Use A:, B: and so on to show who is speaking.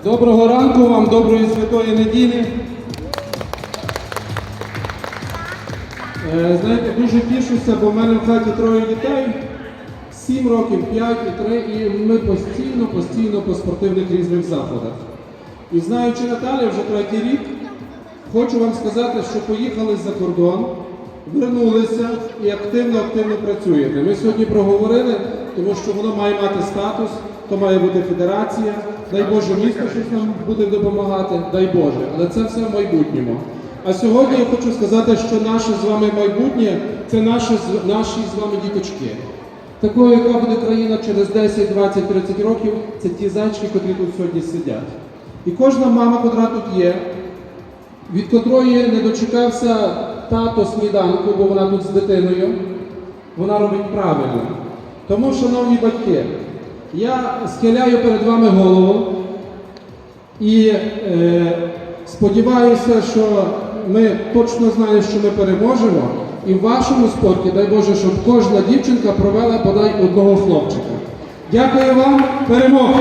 A: Доброго ранку вам, доброї святої неділі. Е, Знаєте, дуже тішуся, бо в мене в хаті троє дітей, 7 років, 5 і 3, і ми постійно, постійно по спортивних різних заходах. І знаючи Наталію вже третій рік, хочу вам сказати, що поїхали за кордон, вернулися і активно-активно працюєте. Ми сьогодні проговорили, тому що воно має мати статус, то має бути федерація. Дай Боже, місто щось нам буде допомагати, дай Боже, але це все в майбутньому. А сьогодні я хочу сказати, що наше з вами майбутнє це наші, наші з вами діточки. Такою, яка буде країна через 10, 20, 30 років, це ті зайчики, котрі тут сьогодні сидять. І кожна мама, котра тут є, від котрої не дочекався тато сніданку, бо вона тут з дитиною, вона робить правильно. Тому, шановні батьки, я схиляю перед вами голову і е, сподіваюся, що ми точно знаємо, що ми переможемо. І в вашому спорті, дай Боже, щоб кожна дівчинка провела бодай одного хлопчика. Дякую вам, перемога!